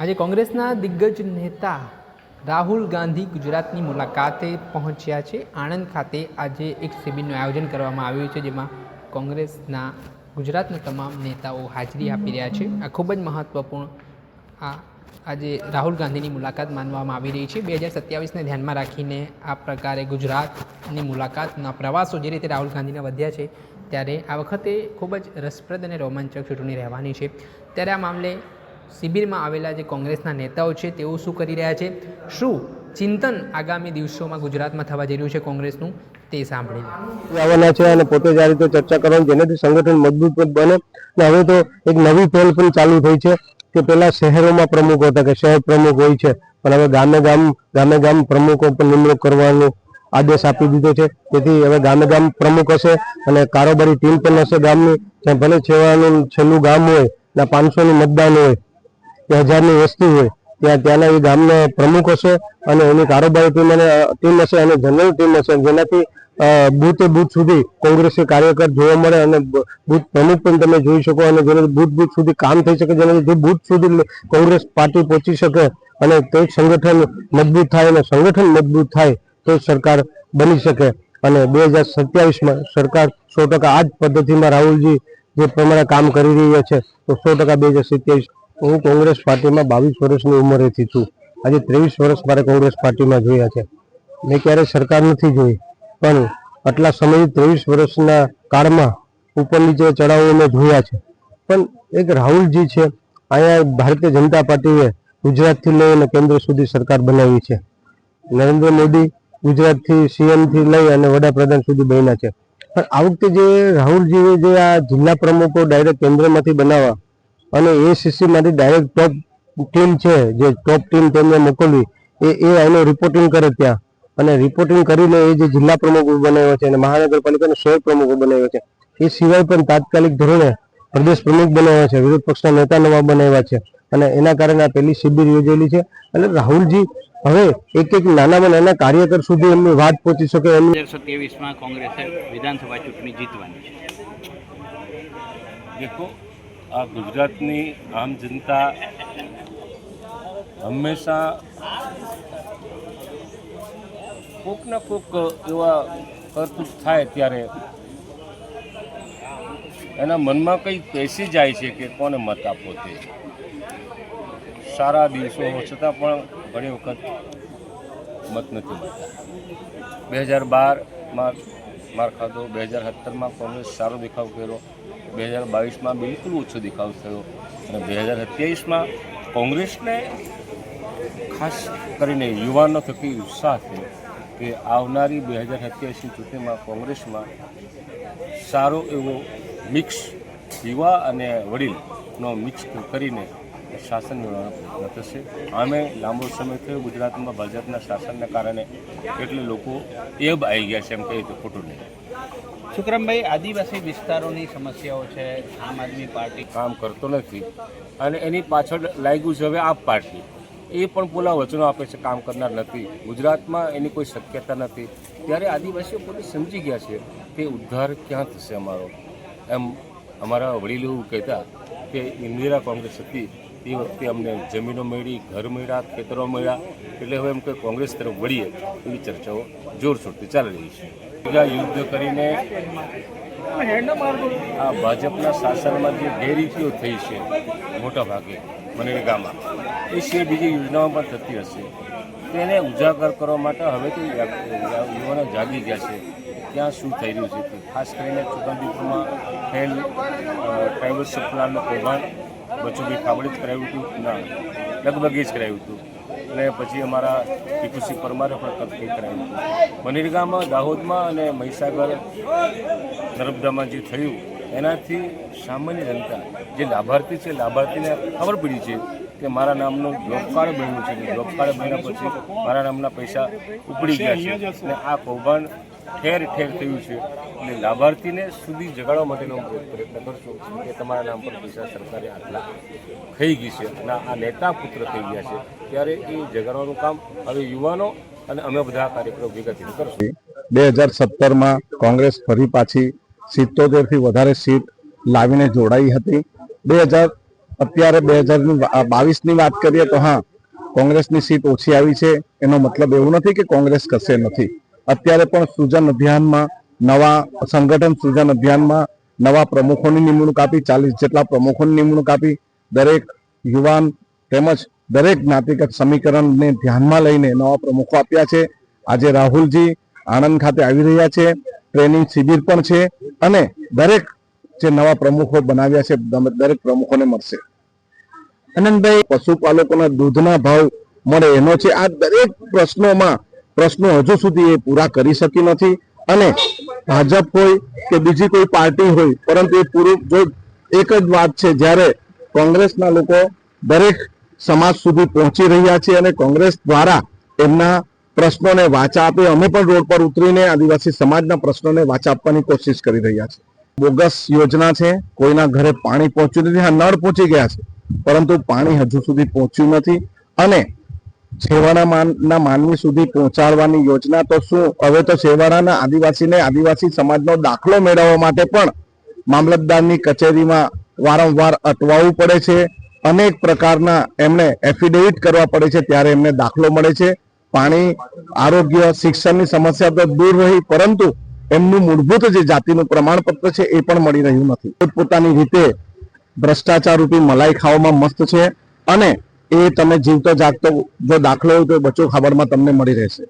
આજે કોંગ્રેસના દિગ્ગજ નેતા રાહુલ ગાંધી ગુજરાતની મુલાકાતે પહોંચ્યા છે. આણંદ ખાતે આજે એક શિબિરનું આયોજન કરવામાં આવ્યું છે, જેમાં કોંગ્રેસના ગુજરાતના તમામ નેતાઓ હાજરી આપી રહ્યા છે. આ ખૂબ જ મહત્ત્વપૂર્ણ આ આજે રાહુલ ગાંધીની મુલાકાત માનવામાં આવી રહી છે. બે હજાર સત્યાવીસને ધ્યાનમાં રાખીને આ પ્રકારે ગુજરાતની મુલાકાતના પ્રવાસો જે રીતે રાહુલ ગાંધીના વધ્યા છે, ત્યારે આ વખતે ખૂબ જ રસપ્રદ અને રોમાંચક ચૂંટણી રહેવાની છે. ત્યારે આ મામલે શિબિરમાં આવેલા જે કોંગ્રેસના નેતાઓ છે, તેઓ શું કરી રહ્યા છે? શું ચિંતન આગામી દિવસોમાં ગુજરાતમાં થવા જઈ રહ્યું છે કોંગ્રેસનું? તે સાંભળી આવવાના છે અને પોતે જ આ રીતે ચર્ચા કરવાની જેનાથી સંગઠન મજબૂત બને. અને હવે તો એક નવી પહેલ પણ ચાલુ થઈ છે કે પેલા શહેરોમાં પ્રમુખ હતા કે શહેર પ્રમુખ હોય છે. પણ હવે ગામે ગામ ગામે ગામ પ્રમુખો પણ નિમણૂક કરવાનો આદેશ આપી દીધો છે. તેથી હવે ગામે ગામ પ્રમુખ હશે અને કારોબારી ટીમ પણ હશે ગામની. ભલે છેવાનું છેલ્લું ગામ હોય ને પાંચસો નું મતદાન હોય કે હજારની વસ્તી હોય, ત્યાં ત્યાંના એ ગામના પ્રમુખ હશે અને એની કારોબારી ટીમ અને ટીમ હશે અને જનરલ ટીમ હશે. જેનાથી બુથ બૂથ સુધી કોંગ્રેસી કાર્યકર જોવા મળે અને બુથ પ્રમુખ પણ તમે જોઈ શકો અને જેનાથી બુથ બૂથ સુધી કામ થઈ શકે, જેનાથી જે બૂથ સુધી કોંગ્રેસ પાર્ટી પહોંચી શકે અને તે સંગઠન મજબૂત થાય અને સંગઠન મજબૂત થાય તો સરકાર બની શકે. અને બે હજાર સત્યાવીસમાં સરકાર સો ટકા આ જ પદ્ધતિમાં રાહુલજી જે પ્રમાણે કામ કરી રહ્યા છે, તો સો ટકા બે હજાર સત્યાવીસ હું કોંગ્રેસ પાર્ટીમાં બાવીસ વર્ષની ઉંમરેથી છું. આજે ત્રેવીસ વર્ષ મારે કોંગ્રેસ પાર્ટીમાં જોયા છે. મેં ક્યારેય સરકાર નથી જોઈ, પણ આટલા સમય ત્રેવીસ વર્ષના કાળમાં ઉપર નીચે ચડાવો મેં જોયા છે. પણ એક રાહુલજી છે, અહીંયા ભારતીય જનતા પાર્ટીએ ગુજરાતથી લઈને કેન્દ્ર સુધી સરકાર બનાવી છે. નરેન્દ્ર મોદી ગુજરાતથી સીએમથી લઈ અને વડાપ્રધાન સુધી બન્યા છે. પણ આ વખતે જે રાહુલજીએ જે આ જિલ્લા પ્રમુખો ડાયરેક્ટ કેન્દ્રમાંથી બનાવવા અને એસીસીમાંથી ડાયરેક્ટ ટોપ ટીમ છે જે ટોપ ટીમ તેમને મોકલવી એ એ એનું રિપોર્ટિંગ કરે ત્યાં. અને રિપોર્ટિંગ કરીને એ જે જિલ્લા પ્રમુખો બનાવ્યો છે અને મહાનગરપાલિકાના શહેર પ્રમુખો બનાવ્યો છે એ સિવાય પણ તાત્કાલિક ધોરણે પ્રદેશ પ્રમુખ બનાવ્યા છે વિરોધ પક્ષના નેતા નવા બનાવ્યા છે. અને એના કારણે આ પહેલી શિબિર યોજેલી છે. અને રાહુલજી હવે એક એક નાનામાં નાના કાર્યકર સુધી એમની વાત પહોંચી શકે એમ બે હજાર કોંગ્રેસે વિધાનસભા ચૂંટણી જીતવાની છે. દેખો આ ગુજરાતની આમ જનતા હંમેશા કોક ને કોક એવા કરતૂત થાય ત્યારે. એના મનમાં કંઈ પેસી જાય છે કે કોને મત આપવો તે? સારા દિવસો છતાં પણ ઘણી વખત મત નથી મળતા. બે હજાર બારમાં માર ખાધો. બે હજાર સત્તરમાં કોંગ્રેસ સારો દેખાવ કર્યો. બે હજાર બાવીસમાં બિલકુલ ઓછો દેખાવ થયો. અને બે હજાર સત્યાવીસમાં કોંગ્રેસને ખાસ કરીને યુવાનો થકી ઉત્સાહ થયો કે આવનારી બે હજાર સત્યાવીસની ચૂંટણીમાં કોંગ્રેસમાં સારો એવો મિક્સ યુવા અને વડીલનો મિક્સ કરીને શાસન મેળવવાનો પ્રયત્ન થશે આમે લાંબો સમય થયો ગુજરાતમાં ભાજપના શાસનને કારણે એટલે લોકો એબ આવી ગયા છે એમ કહીએ તો ખોટું નહીં. સુખરામભાઈ આદિવાસી વિસ્તારોની સમસ્યાઓ છે આમ આદમી પાર્ટી કામ કરતો નથી અને એની પાછળ લાગ્યું છે હવે આપ પાર્ટી. એ પણ પોલા વચનો આપે છે કામ કરનાર નથી. ગુજરાતમાં એની કોઈ શક્યતા નથી. ત્યારે આદિવાસીઓ પોતે સમજી ગયા છે કે ઉદ્ધાર ક્યાં થશે અમારો. એમ અમારા વડીલો એવું કહેતા કે ઇન્દિરા કોંગ્રેસ હતી તે વખતે અમને જમીનો મળી, ઘર મળ્યા, ખેતરો મળ્યા. એટલે હવે એમ કે કોંગ્રેસ તરફ વળીએ એવી ચર્ચાઓ જોરશોરથી ચાલી રહી છે. બીજા યુદ્ધ કરીને આ ભાજપના શાસનમાં જે ગેરરીતિઓ થઈ છે મોટા ભાગે મનરેગામાં, એ સિવાય બીજી યોજનાઓ પણ થતી હશે. તેને ઉજાગર કરવા માટે હવે તો યુવાનો જાગી ગયા છે. ત્યાં શું થઈ રહ્યું છે ખાસ કરીને છોટાઉદેપુરમાં થયેલ ટ્રાઇબલ સપ્લાયનું કૌભાંડ બચુભાઈ ખાબડે જ કરાવ્યું હતું. ના, લગભગ એ જ કરાવ્યું હતું. અને પછી અમારા ટીપુસિંહ પરમારે પણ કરાવ્યું હતું. મનરેગામાં દાહોદમાં અને મહીસાગર, નર્મદામાં જે થયું, એનાથી સામાન્ય જનતા, જે લાભાર્થી છે, લાભાર્થીને ખબર પડી છે કે મારા નામનું જોબ કાર્ડ બન્યું છે. જોબ કાર્ડ બન્યા પછી મારા નામના પૈસા ઉપડી ગયા છે. અને આ કૌભાંડ ઠેર ઠેર થયું છે. અને લાભાર્થીને સુધી જગાડવા માટેનો પ્રયત્ન કરશો કે તમારા નામ પર પૈસા સરકારે આટલા થઈ ગઈ છે અને આ નેતા પુત્ર થઈ ગયા છે. ત્યારે એ જગાડવાનું કામ હવે યુવાનો અને અમે બધા કાર્યક્રમ ભેગા કરશું. બે હજાર સત્તરમાં કોંગ્રેસ ફરી પાછી સિત્તોતેરથી વધારે સીટ લાવીને જોડાઈ હતી. બે હજાર અત્યારે બે હજાર બાવીસની વાત કરીએ તો હા, કોંગ્રેસની સીટ ઓછી આવી છે. એનો મતલબ એવું નથી કે કોંગ્રેસ કશે નથી. અત્યારે પણ સૃજન અભિયાનમાં, નવા સંગઠન સૃજન અભિયાનમાં, નવા પ્રમુખોની નિમણૂક આપી, ચાલીસ જેટલા પ્રમુખોની નિમણૂક આપી, દરેક યુવાન તેમજ દરેક જ્ઞાતિગત સમીકરણને ધ્યાનમાં લઈને નવા પ્રમુખો આપ્યા છે. આજે રાહુલજી આણંદ ખાતે આવી રહ્યા છે. ટ્રેનિંગ શિબિર પણ છે અને દરેક જે નવા પ્રમુખો બનાવ્યા છે દરેક પ્રમુખોને મળશે. આનંદભાઈ, પશુપાલકોના દૂધના ભાવ મળે એનો છે. આ દરેક પ્રશ્નોમાં પ્રશ્નો હજુ સુધી એ પૂરા કરી શકી નથી. અને ભાજપ હોય કે બીજી કોઈ પાર્ટી હોય, પરંતુ એ પૂરું જો એક જ વાત છે, જ્યારે કોંગ્રેસના લોકો દરેક સમાજ સુધી પહોંચી રહ્યા છે અને કોંગ્રેસ દ્વારા એમના પ્રશ્નોને વાચા આપે, અમે પણ રોડ પર ઉતરીને આદિવાસી સમાજના પ્રશ્નોને વાચા આપવાની કોશિશ કરી રહ્યા છે બોગસ યોજના છે, કોઈના ઘરે પાણી પહોંચ્યું નથી. હા, નળ પહોંચી ગયા છે, પરંતુ પાણી હજુ સુધી પહોંચ્યું નથી. અને છેવાડા માનના માનવી સુધી પહોંચાડવાની યોજના તો શું? હવે તો છેવાડાના આદિવાસીને આદિવાસી સમાજનો દાખલો મેળવવા માટે પણ મામલતદારની કચેરીમાં વારંવાર અટવાવું પડે છે. અનેક પ્રકારના એમને એફિડેવિટ કરવા પડે છે ત્યારે એમને દાખલો મળે છે. પાણી, આરોગ્ય, શિક્ષણની સમસ્યા તો દૂર રહી, પરંતુ એમનું મૂળભૂત જે જાતિનું પ્રમાણપત્ર છે એ પણ મળી રહ્યું નથી. પોતપોતાની રીતે ભ્રષ્ટાચાર રૂપી મલાઈ ખાવામાં મસ્ત છે અને એ તમે જીવતો જાગતો જો દાખલો હોય તો બચ્ચો ખબરમાં તમને મળી રહેશે.